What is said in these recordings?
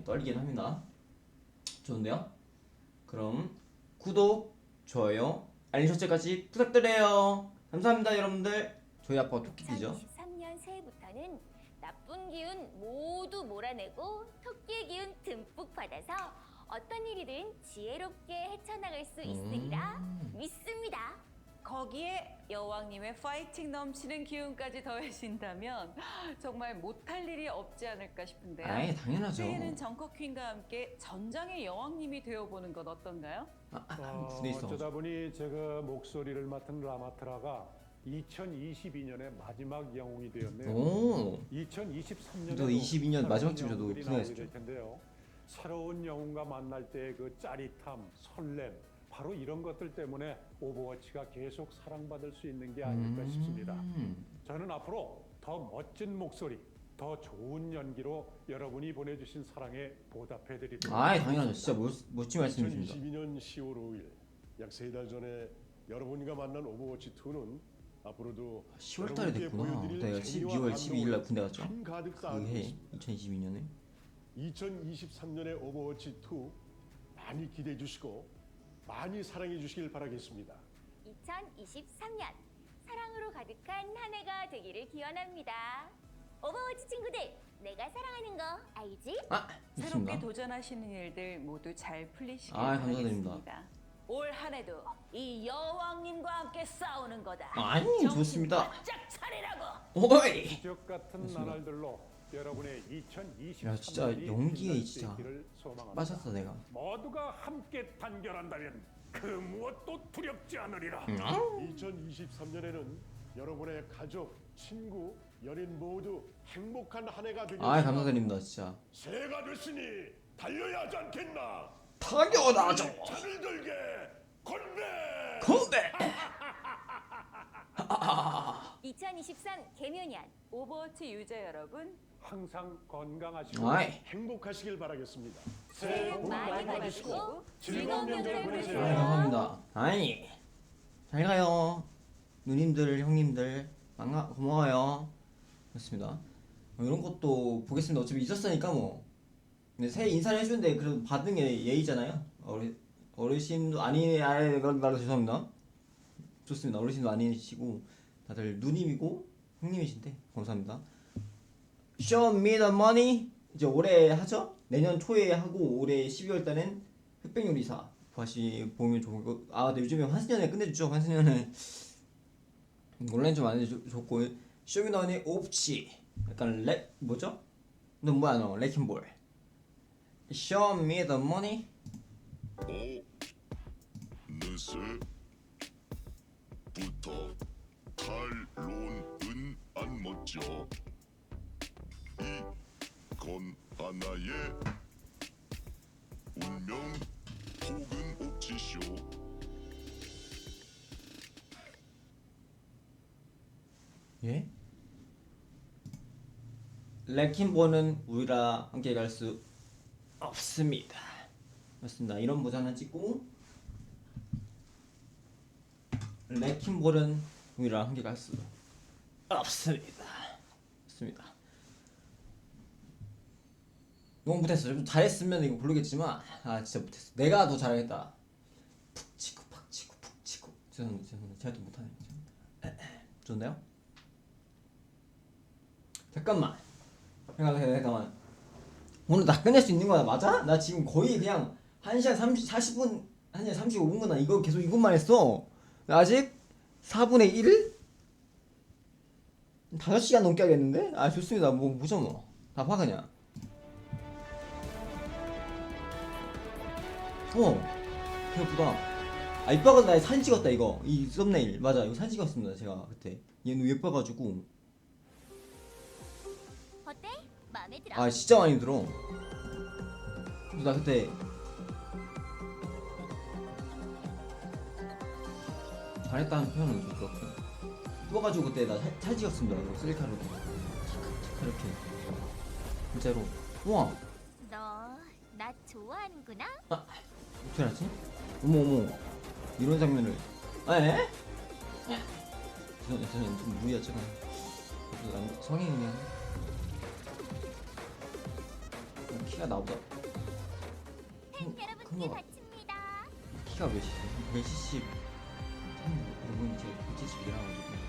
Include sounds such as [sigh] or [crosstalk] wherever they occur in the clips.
네, 떨리긴 합니다. 좋은데요? 그럼 구독, 좋아요, 알림 설정까지 부탁드려요. 감사합니다, 여러분들. 저희 아빠가 토끼띠죠? 2023년 새해부터는 나쁜 기운 모두 몰아내고 토끼의 기운 듬뿍 받아서 어떤 일이든 지혜롭게 헤쳐나갈 수 있으리라 음. 믿습니다. 거기에 여왕님의 파이팅 넘치는 기운까지 더해진다면 정말 못할 일이 없지 않을까 싶은데요. 아이, 당연하죠. 새해는 정커 퀸과 함께 전장의 여왕님이 되어보는 것 어떤가요? 아, 아, 어, 군대 있어. 어쩌다 보니 제가 목소리를 맡은 라마트라가 2022년의 마지막 영웅이 되었네요. 오, 2023년에 또 22년 마지막 주에 저도 분해했죠. 될 텐데요. 새로운 영웅과 만날 때그 짜릿함, 설렘, 바로 이런 것들 때문에 오버워치가 계속 사랑받을 수 있는 게 아닐까 싶습니다. 음. 저는 앞으로 더 멋진 목소리, 더 좋은 연기로 여러분이 보내주신 사랑에 보답해 드리도록 아이, 당연하죠. 진짜 멋, 멋진 말씀이십니다. 2022년 10월 5일 약 세 달 전에 여러분과 만난 오버워치 2는 앞으로도 10월 달에 됐구나. 내가 12월 12일 날 군대 갔죠. 한 가득 그해 있습니다. 2022년에. 2023년의 오버워치 2 많이 기대해 주시고 많이 사랑해 주시길 바라겠습니다. 2023년 사랑으로 가득한 한 해가 되기를 기원합니다. 오버워치 친구들, 내가 사랑하는 거 알지? 아, 새롭게 좋습니다. 도전하시는 일들 모두 잘 풀리시길 아이, 감사드립니다. 바라겠습니다. 올 한해도 이 여왕님과 함께 싸우는 거다. 아니, 정신 좋습니다. 바짝 차리라고. 오이! 기적 같은. 나날들로 여러분의 2023년이 야, 진짜 연기에 진짜. 빠졌어, 내가. 모두가 함께 단결한다면 그 무엇도 두렵지 않으리라. 음. 2023년에는 여러분의 가족, 친구, 연인 모두 행복한 한 해가 되길 감사드립니다, 진짜. 새해가 됐으니 달려야 하지 않겠나? 당연하죠. 차를 들게 건배! 건배! [laughs] 2023 개묘년 오버워치 유저 여러분 항상 건강하시고 아이, 행복하시길 바라겠습니다. 새해 복 많이 받으시고 즐거운 명절 아이, 보내세요. 감사합니다. 아이, 잘 가요. 누님들, 형님들, 반가, 고마워요. 그렇습니다. 뭐 이런 것도 보겠습니다. 어차피 있었으니까 뭐. 근데 새해 인사를 해주는데 그래도 받은 게 예의잖아요. 어르, 어르신도 아니, 아예 말로 죄송합니다. 좋습니다. 어르신도 아니시고 다들 누님이고 형님이신데 감사합니다. Show me the money. 이제 올해 하죠? 내년 초에 하고 올해 12월 달엔 흑백요리사 다시 보면 좋을 거. 아, 근데 요즘에 환승연애 끝내주죠. 환승연애 온라인 좀안 해줬고 쇼미더니 옵치 약간 렉 뭐죠? 너 뭐야 너 레킹볼. Show me the money. 늦새부터 탈론은 안 멋져 이건 하나의 운명 혹은 옥지쇼 예? 레킹볼은 우리랑 함께 갈 수 없습니다. 맞습니다. 이런 모자 하나 찍고 레킹볼은 우리랑 함께 갈 수 없습니다. 맞습니다. 너무 못했어. 좀 잘했으면 이거 부르겠지만 아 진짜 못했어. 내가 더 잘하겠다. 푹 치고 팍 치고 푹 치고 죄송합니다. 죄송합니다. 제가 더 못하네. 죄송합니다. 좋나요? 잠깐만. 잠깐만, 잠깐만. 오늘 나 끝낼 수 있는 거야, 맞아? 나 지금 거의 그냥 1시간 30, 40분, 1시간 35분구나. 이거 계속 이것만 했어. 나 아직 4분의 1? 5시간 넘게 하겠는데? 아, 좋습니다. 뭐, 뭐죠, 뭐. 다 봐, 그냥. 어, 생각보다. 아, 이뻐가 나 사진 찍었다, 이거. 이 썸네일. 맞아, 이거 사진 찍었습니다, 제가 그때. 얘는 예뻐가지고. 어때? 마음에 들어? 아 진짜 많이 들어. 그래서 나 그때 잘했다는 표현은 좀 그렇고 뽑아가지고 그때 나 사- 사진 찍었습니다. 이거 착착 이렇게 진짜로 우와 너 나 좋아하는구나? 어떻게 알았지? 어머 어머 이런 장면을 아 에? 죄송해요 죄송해요 좀 그래도 남- 성인이면 어, 키가 나보다 큰, 큰 여러분께 거. 바칩니다. 키가 몇이지? 170 이분 이제 170이라 가지고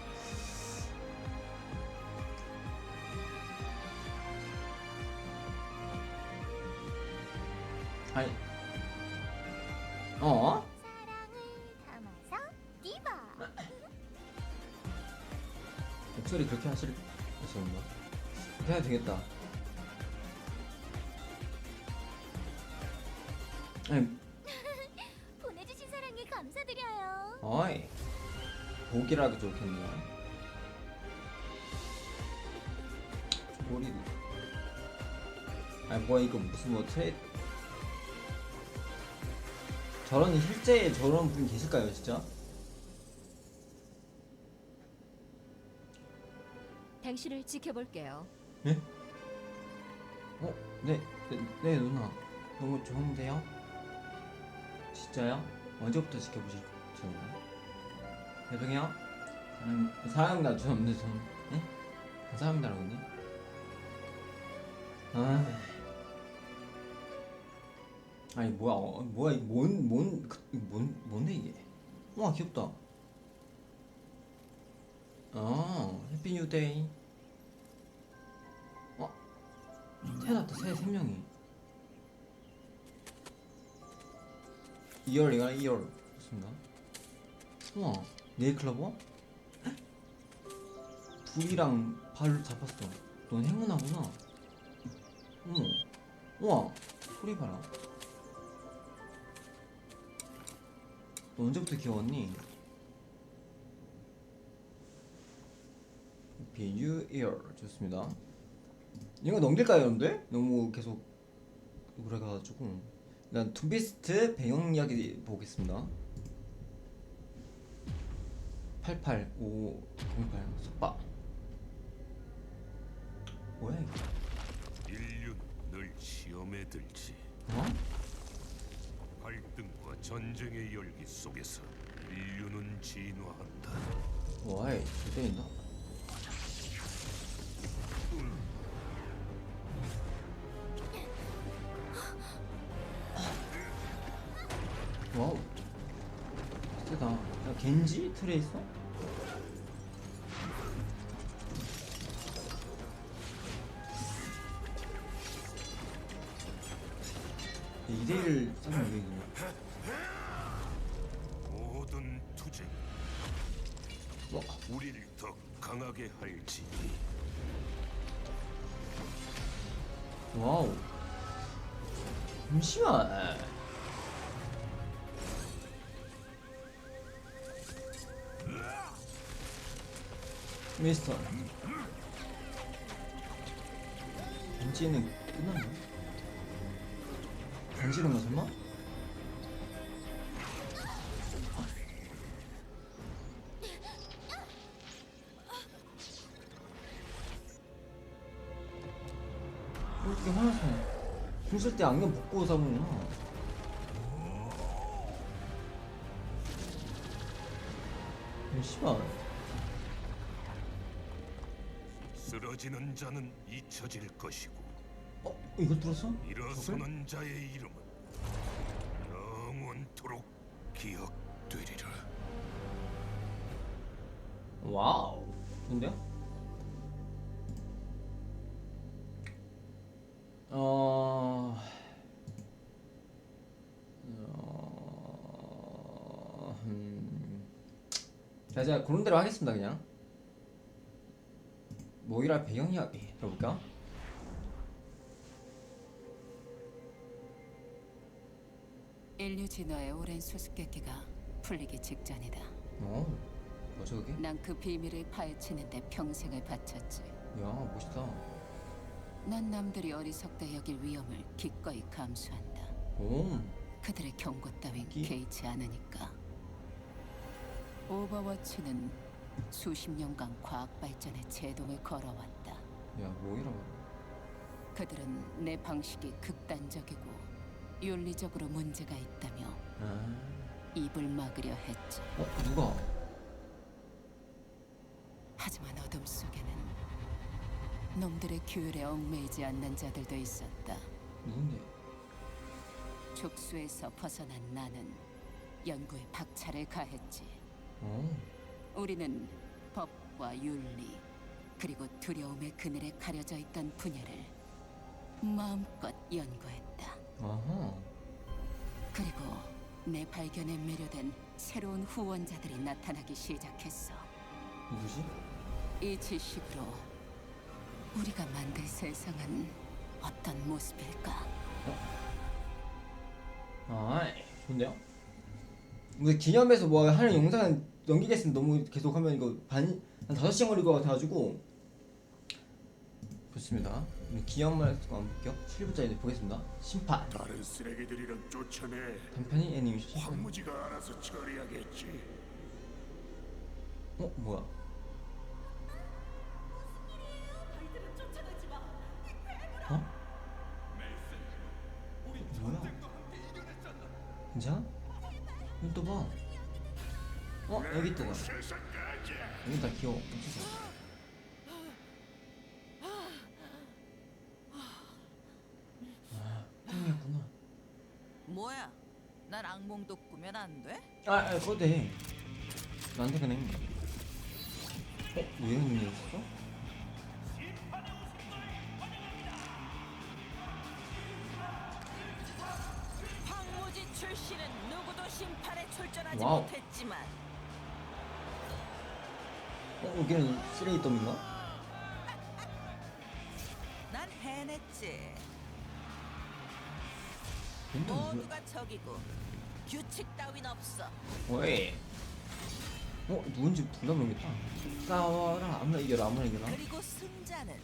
복이라도 좋겠네 머리 아니 뭐야 이거 무슨 뭐 트레 저런 실제 저런 분 계실까요 진짜? 당신을 지켜볼게요. 네? 어? 네, 네, 네 누나 너무 좋은데요? 진짜요? 언제부터 지켜보실 건가요? 죄송해요 사랑, 사랑합니다 죄송합니다 저 네? 감사합니다라고니? 아 아니 뭐야 어, 뭐야 이거 뭔, 뭔, 그, 뭔, 뭔데 이게 와 귀엽다 아 해피 뉴 데이 어? 태어났다 새, 세 명이 2열이가 2열 좋습니다 우와 네일클로버? 헉? 불이랑 발을 잡았어. 넌 행운하구나. 어머. 우와 소리 봐라. 너 언제부터 귀여웠니? New Year. 좋습니다. 이거 넘길까요 여러분들? 너무 계속 그래가지고. 일단 둠비스트 배경 이야기 보겠습니다. 88508 속박 시험에 들지. 어? 갈등과 전쟁의 열기 속에서 인류는 진화한다. 와이 잘 때린다 와우 세다 야 겐지 트레이서? 와우 잠시만 미스터 단지는 끝났나? 단지는 거 설마? 쓸 때 안경 벗고 싸우는구나. 이 씨발. 쓰러지는 자는 잊혀질 것이고 어? 이거 들었어? 일어서는 자의 이름은 영원토록 기억되리라. 와우. 좋은데요? 어... 자, 제가 그런 대로 하겠습니다, 그냥. 모이라 배경 이야기 해볼까? 인류 진화의 오랜 수수께끼가 풀리기 직전이다. 어, 뭐죠 그게? 난 그 비밀을 파헤치는데 평생을 바쳤지. 야, 멋있다. 난 남들이 어리석다 여길 위험을 기꺼이 감수한다. 오, 그들의 경고 따윈 기- 개의치 않으니까. 오버워치는 수십 년간 과학 발전의 제동을 걸어왔다. 야, 모이라. 그들은 내 방식이 극단적이고 윤리적으로 문제가 있다며 아, 입을 막으려 했지. 어, 누가? 하지만 어둠 속에는 놈들의 규율에 얽매이지 않는 자들도 있었다. 누군데? 족수에서 벗어난 나는 연구에 박차를 가했지. 어. 우리는 법과 윤리 그리고 두려움의 그늘에 가려져 있던 분야를 마음껏 연구했다. 아하. 그리고 내 발견에 매료된 새로운 후원자들이 나타나기 시작했어. 누구지? 이 지식으로 우리가 만들 세상은 어떤 모습일까? 아, 좋은데요? 근데 기념해서 뭐 하는 영상 넘기겠으면 너무 계속 하면 이거 반, 한 5시간 걸릴 것 같아가지고 좋습니다 기념만 한번 볼게요 7부짜리 보겠습니다 심판 다른 쓰레기들이랑 쫓아내 단편이 애니메이션 황무지가 알아서 처리하겠지. 어? 뭐야? 어? 뭐야? 괜찮아? 여기 또 봐. 어? 여기 있다. 나. 여기 다 귀여워. 진짜. 아, 꿈이었구나. 뭐야? 난 악몽도 꾸면 안 돼? 아, 아, 그거 돼. 나한테 그냥. 어? 왜 이런 눈이 있었어? 쓰레기 더미인가? 난 해냈지. 왜? 모두가 적이고 규칙 따윈 없어. 왜? 어? 누군지 둘다 모르겠다. 싸워라. 아무나 이겨라. 아무나 이겨라. 그리고 승자는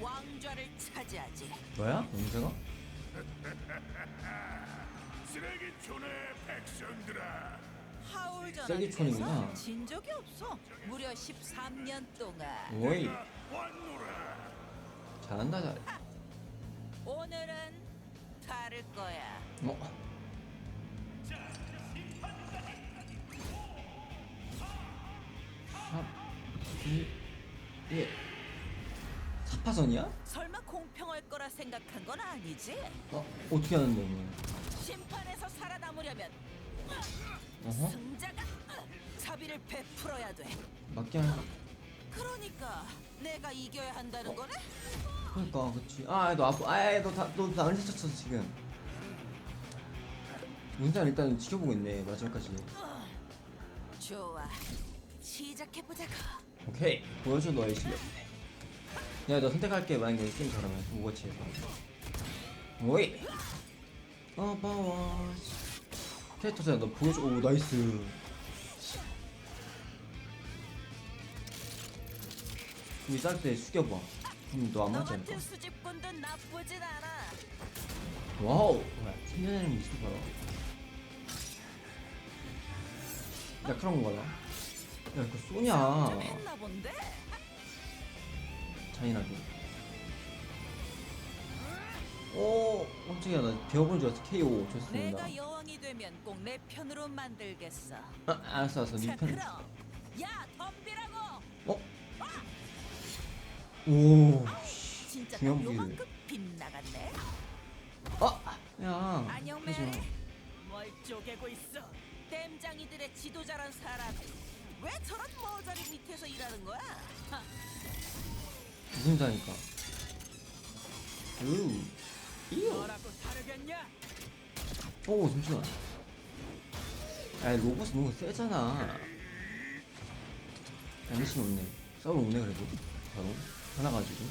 왕좌를 차지하지. 뭐야? 영재가? [laughs] 쓰레기촌의 백성들아. 세기촌이구나. 진 적이 없어. 무려 13년 동안. 오이. 잘한다 잘해. 오늘은 다를 거야. 어? 삽, 이, 예. 사파선이야? 설마 공평할 거라 생각한 건 아니지? 어? 어떻게 하는데 뭐? 심판에서 살아남으려면 어허? 승자가 자비를 베풀어야 돼. 맞게 하는 그러니까 내가 이겨야 한다는 거네? 그러니까 그치. 아너 아프 아너다너나 안 지쳤어 지금. 문장 일단 지켜보고 있네 마지막까지. 좋아. 시작해 보자고. 오케이. 보여줘 너의 실력. 야너 선택할게 만약에 게임 잘하면. 오버워치에서 오이. 어바워치 캐릭터잖아 너 보여줘. 오 나이스. 우리 쌀때 숙여봐. 그럼 너안 너 맞지 않을까? 같은 수집꾼도 나쁘진 않아. 와우. 뭐야 생겨내는 미술 봐라 야 그런 거 봐라? 야좀 쏘냐. 했나 본데? 잔인하게 오 깜짝이야 나 배워본 줄 알았어 KO 좋습니다 내가 여왕이 되면 꼭 내 편으로 만들겠어. [laughs] 아, 알았어 알았어 자, 니편 그럼 야 덤비라고. 어? 오 진짜 중요한 딱 무기를. 요만큼 빗나갔네. 아! 야 안녕 하지 마. 메리. 뭘 쪼개고 있어? 댐장이들의 지도자란 사람이 왜 저런 머저리 밑에서 일하는 거야? 하, 무슨 자니까 으 이요 뭐라고 다르겠냐? 오 잠시만. 야 로봇은 너무 세잖아. 양심 없네. 싸우러 오네 그래도. 바로. 하나 가지고.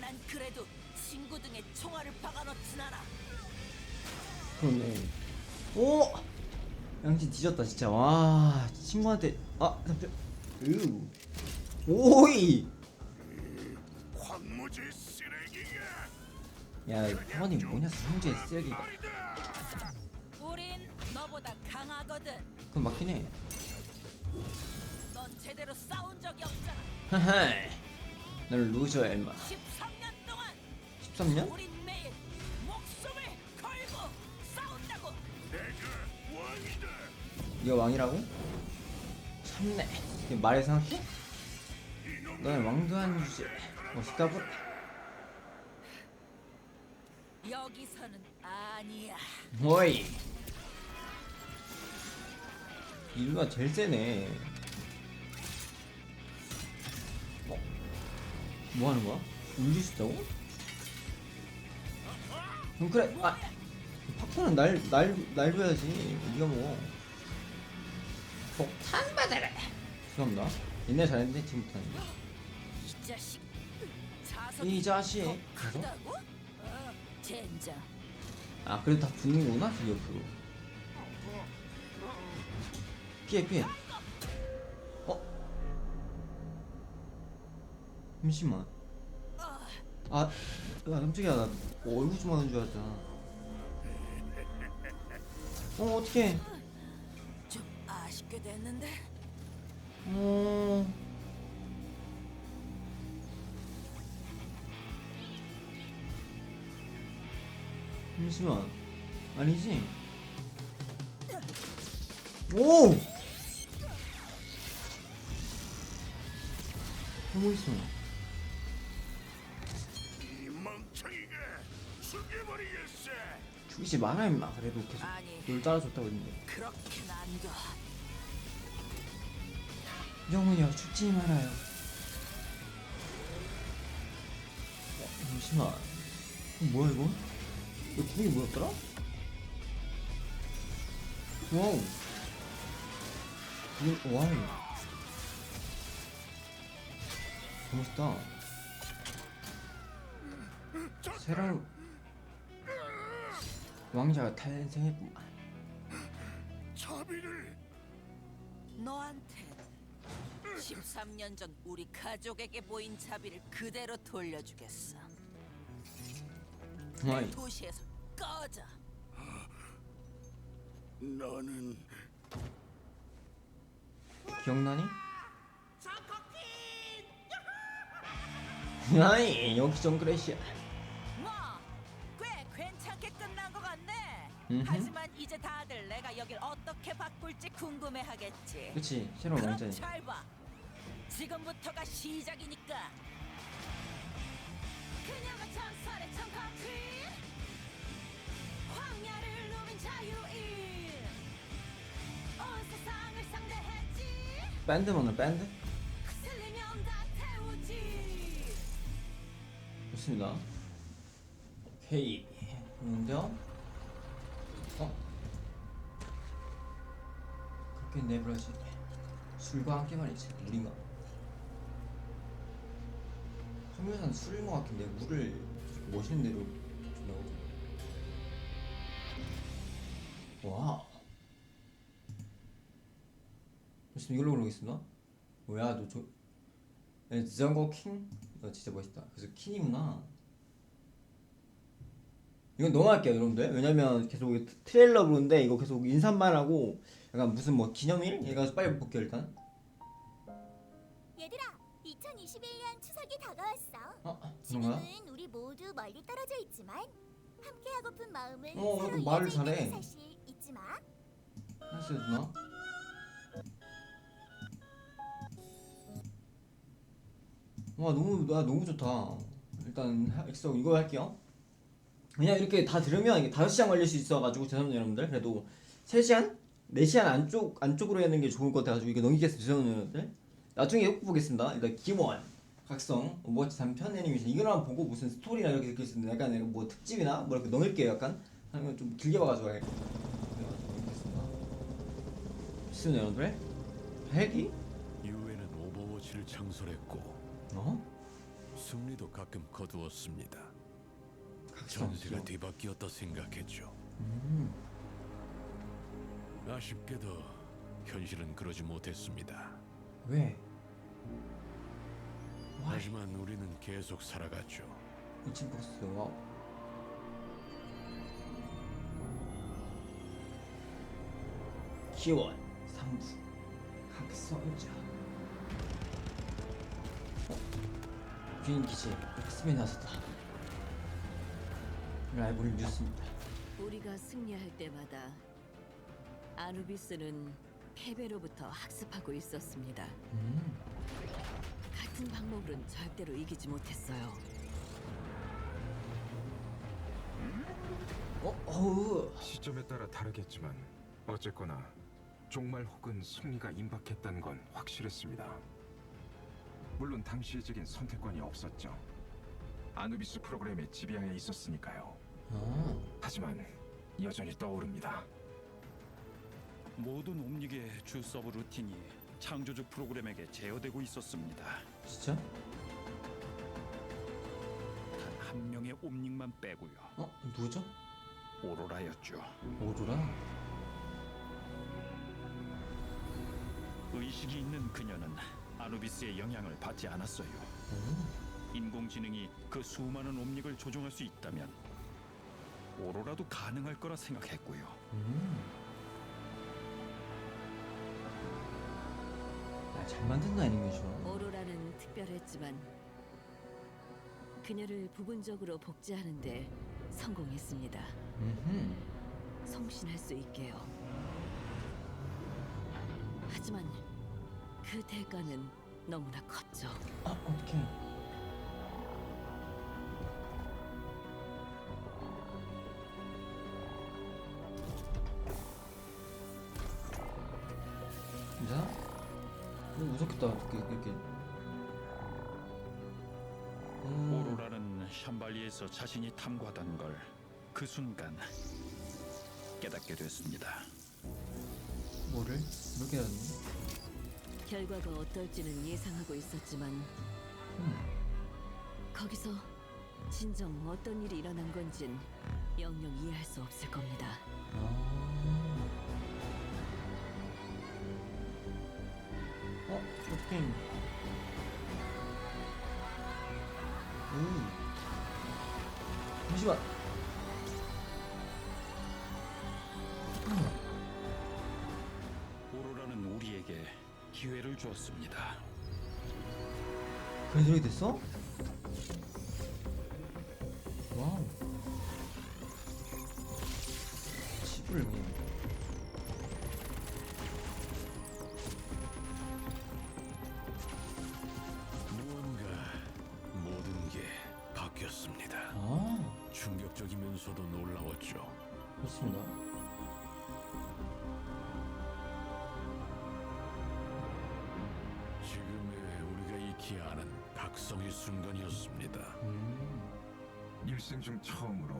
난 그래도 친구 등에 총알을 박아놓진 않아. 그러네. 오! 양심 뒤졌다 진짜. 와 친구한테. 아 잠시 으. 오이 야 형원이 뭐냐 형제 쓰레기가 우린 너보다 강하거든. 맞긴 해넌 제대로 싸운 적이 없잖아. 하하 널 루저야 임마 13년 동안 13년? 우린 매일 목숨을 걸고 싸운다고. 내가 왕이다. 네가 왕이라고? 참네 이게 말에 생각해? 너는 왕도 한 주제 멋있다 부 여기서는 아니야. 어이 이 누나 제일 세네 어? 뭐 하는 거야? 울릴 수 있다고? 응 그래 아 팝콘은 날, 날, 날 줘야지 네가 먹어 폭탄 받아라 죄송합니다 옛날에 잘했는데 지금 못하는데 이 자식. 자석 이 자식 더 크다고? 어, 젠장. 아 그래도 다 붙는 거구나 그 옆으로. 피해 피해. 어? 잠시만. 아, 야 깜짝이야. 나 얼굴 좀 하는 줄 알았잖아. 어 어떡해. 좀 아쉽게 됐는데. 어... 잠시만 아니지? 오! 너무 있어 이 멍청이가 죽여버리겠어. 죽이지 마라 임마 그래도 계속 아니. 널 따라줬다고 했는데 그렇게는 안 돼. 영훈이요 죽지 말아요 어, 잠시만 이거 뭐야 이거? 이거 구이 뭐였더라? 와우. 이거 와우. 멋있다. 새로운 왕자가 탄생했구만. 자비를 너한테 13년 전 우리 가족에게 보인 자비를 그대로 돌려주겠어. 내 와이 도시에서 꺼져. 너는 기억나니? 아이 여기 정글래시야 뭐, 꽤 괜찮게 끝난 것 같네. 음흠. 하지만 이제 다들 내가 여길 어떻게 바꿀지 궁금해하겠지. 그치 새로운 그럼 왕자니 잘 봐. 지금부터가 시작이니까. 그녀가 전설의 청커퀸 황야를 누빈 자유인 온 세상을 상대했지 밴드 먹는 밴드? 슬리면 다 태우지 좋습니다 오케이 있는데요? 어? 그렇게 내버려지 술과 함께 말이지 물인가? 성묘산 술인 것 같은데 물을 멋있는 대로 준다고 와 좋습니다 이걸로 고르겠습니다 뭐야 너 저... 네, 저거 킹? 이거 진짜 멋있다. 그래서 킹이구나. 이건 넘어갈게요, 여러분들. 왜냐면 계속 이 트레일러 보는데 이거 계속 인사만 하고 약간 무슨 뭐 기념일? 얘가 빨리 볼게요 일단. 2021년 추석이 다가왔어. 아, 그런가? 지금은 우리 모두 멀리 떨어져 있지만 함께하고픈 마음은 어, 서로 그 말을 이어져 있다는 잘해. 사실 잊지 마. 했어요, 누나. 와 너무 나 너무 좋다. 일단 하- 엑소 이거 할게요. 그냥 이렇게 다 들으면 이게 5시간 걸릴 수 있어가지고 죄송합니다 여러분들. 그래도 3시간? 4시간 안쪽 안쪽으로 하는 게 좋을 것 같아가지고 이거 넘기겠습니다 죄송합니다 여러분들. 나중에 꼭 보겠습니다. 일단 기원 각성 오버워치 3편 애니메이션 이걸 한번 보고 무슨 스토리나 이렇게 느낄 수 있는 약간 뭐 특집이나 뭐 이렇게 넣을게요 약간 아니면 좀 길게 봐가지고 넣겠습니다. 좋습니다 여러분들. 헬기? 유엔은 오버워치를 창설했고 어? 승리도 가끔 거두었습니다. 전세가 뒤바뀌었다 생각했죠. 음. 아쉽게도 현실은 그러지 못했습니다. 왜? 와, 하지만 우리는 계속 살아갔죠. 미친 버스. 와우. 기원 3부 각성자. 어? 비행기지 엑스맨 나섰다. 라이브를 뉴스입니다. 우리가 승리할 때마다 아누비스는 패배로부터 학습하고 있었습니다. 음. 같은 방법으로는 절대로 이기지 못했어요. 어우 시점에 따라 다르겠지만 어쨌거나 종말 혹은 승리가 임박했다는 건 확실했습니다. 물론 당시에 제겐 선택권이 없었죠. 아누비스 프로그램의 지배하에 있었으니까요. 아 하지만 여전히 떠오릅니다. 모든 옴닉의 주 서브 루틴이 창조주 프로그램에게 제어되고 있었습니다. 진짜? 단 한 명의 옴닉만 빼고요. 어 누구죠? 오로라였죠. 오로라? 의식이 있는 그녀는 아누비스의 영향을 받지 않았어요. 인공지능이 그 수많은 옴닉을 조종할 수 있다면 오로라도 가능할 거라 생각했고요. 음. 아, 잘 만든다 애니메이션. 오로라는 특별했지만 그녀를 부분적으로 복제하는데 성공했습니다. 음흠. 성신할 수 있게요. 하지만 그 대가는 너무나 컸죠. 아 어떡해. 진짜? 무섭겠다. 이렇게 이렇게. 샴발리에서 자신이 탐구하던 걸 그 순간 깨닫게 됐습니다. 뭐를? 이렇게 하는 결과가 어떨지는 예상하고 있었지만 음. 거기서 진정 어떤 일이 일어난 건진 영영 이해할 수 없을 겁니다. 아. 어? 쇼핑. 잠시만. 오로라는 우리에게 기회를 주었습니다. 그런 소리 됐어? 그렇습니다. 지금의 우리가 익히 아는 각성의 순간이었습니다. 음. 일생 중 처음으로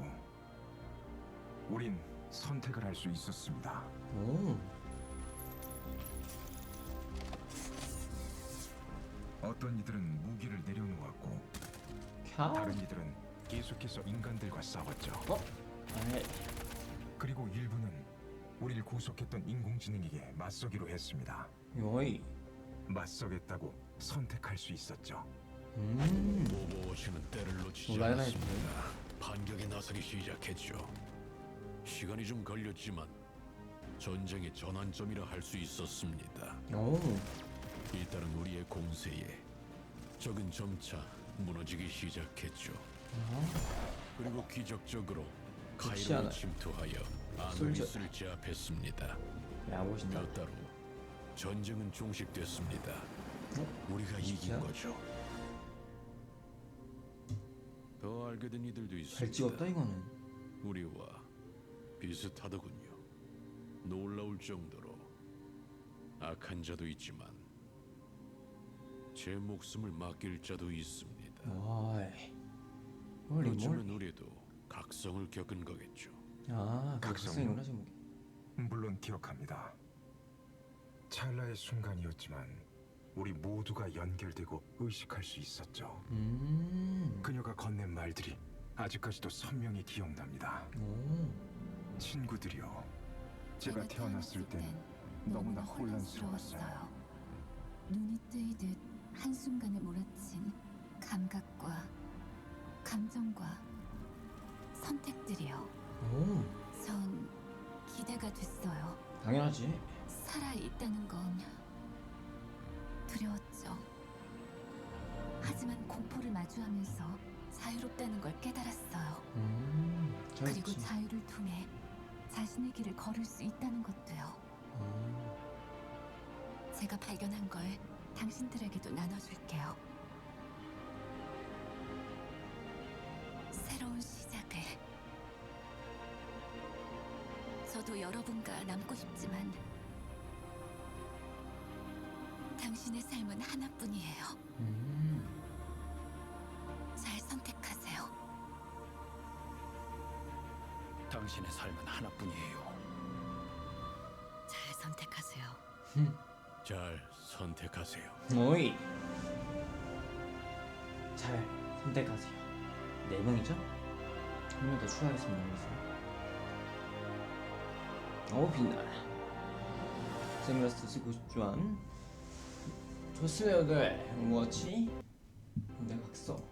우린 선택을 할 수 있었습니다. 오. 어떤 이들은 무기를 내려놓았고 캬. 다른 이들은 계속해서 인간들과 싸웠죠. 어? 아이. 그리고 일부는 우리를 구속했던 인공지능에게 맞서기로 했습니다. 요이. 맞서겠다고 선택할 수 있었죠. 음. 오버워치는 때를 놓치지 몰라요, 않았습니다. 반격에 나서기 시작했죠. 시간이 좀 걸렸지만 전쟁의 전환점이라 할 수 있었습니다. 오. 이따른 우리의 공세에 적은 점차 무너지기 시작했죠. 그리고 기적적으로 않아요. 침투하여 솔저. 아누비스를 제압했습니다. 야, 멋있다. 몇 달 후 전쟁은 종식됐습니다. 우리가 이긴? 거죠. 더 알게 된 이들도 있습니다. 잘 찍었다 이거는. 우리와 비슷하더군요. 놀라울 정도로 악한 자도 있지만 제 목숨을 맡길 자도 있습니다. 와이. 멀리 멀리. 우리도 각성을 겪은 거겠죠. 아, 각성이요? 각성이구나 제목이. 물론 기억합니다. 찰나의 순간이었지만 우리 모두가 연결되고 의식할 수 있었죠. 음. 그녀가 건넨 말들이 아직까지도 선명히 기억납니다. 오. 친구들이요. 제가 태어났을 땐 너무나 혼란스러웠어요. 눈이 뜨이듯 한순간에 몰아친 감각과 감정과 선택들이요. 오. 전 기대가 됐어요. 당연하지. 살아 있다는 건 두려웠죠. 하지만 공포를 마주하면서 자유롭다는 걸 깨달았어요. 음. 그리고 잘했지. 자유를 통해 자신의 길을 걸을 수 있다는 것도요. 음. 제가 발견한 걸 당신들에게도 나눠줄게요. 새로운 시 저도 여러분과 남고 싶지만 당신의 삶은 하나뿐이에요. 음. 잘 선택하세요. 당신의 삶은 하나뿐이에요. 잘 선택하세요. 잘 선택하세요. 오이. 잘 선택하세요. 네 명이죠? 한 명 더 추가하겠습니다. 그래서. 오 빛나. 세미라스 90주안. 좋습니다. 뭐지? 내가 각서. 좋습니다.